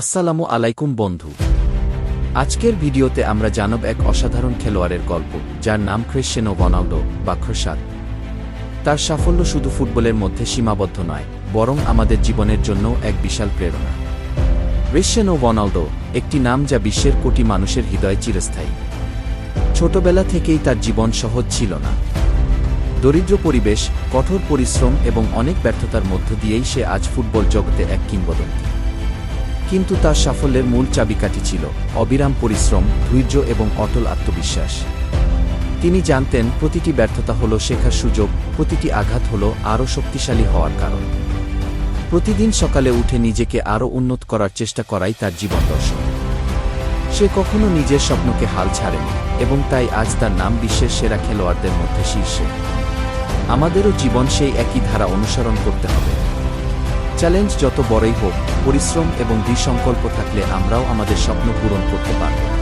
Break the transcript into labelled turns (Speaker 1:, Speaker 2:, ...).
Speaker 1: আসসালামু আলাইকুম, বন্ধু। আজকের ভিডিওতে আমরা জানব এক অসাধারণ খেলোয়াড়ের গল্প, যার নাম ক্রিশ্চিয়ানো রোনাল্ডো বা খোসাদ তার সাফল্য শুধু ফুটবলের মধ্যে সীমাবদ্ধ নয়, বরং আমাদের জীবনের জন্য এক বিশাল প্রেরণা। ক্রিশ্চিয়ানো রোনাল্ডো একটি নাম যা বিশ্বের কোটি মানুষের হৃদয়ে চিরস্থায়ী। ছোটবেলা থেকেই তার জীবন সহজ ছিল না। দরিদ্র পরিবেশ, কঠোর পরিশ্রম এবং অনেক ব্যর্থতার মধ্য দিয়েই সে আজ ফুটবল জগতে এক কিংবদন্তি। কিন্তু তার সাফল্যের মূল চাবিকাঠি ছিল অবিরাম পরিশ্রম, ধৈর্য এবং অটল আত্মবিশ্বাস। তিনি জানতেন প্রতিটি ব্যর্থতা হল শেখার সুযোগ, প্রতিটি আঘাত হল আরও শক্তিশালী হওয়ার কারণ। প্রতিদিন সকালে উঠে নিজেকে আরও উন্নত করার চেষ্টা করাই তার জীবন দর্শন। সে কখনো নিজের স্বপ্নকে হাল ছাড়েনি এবং তাই আজ তার নাম বিশ্বের সেরা খেলোয়াড়দের মধ্যে শীর্ষে। আমাদেরও জীবন সেই একই ধারা অনুসরণ করতে হবে। চ্যালেঞ্জ যত বড়ই হোক পরিশ্রম এবং দৃঢ়সংকল্প থাকলে আমরাও আমাদের স্বপ্ন পূরণ করতে পারব।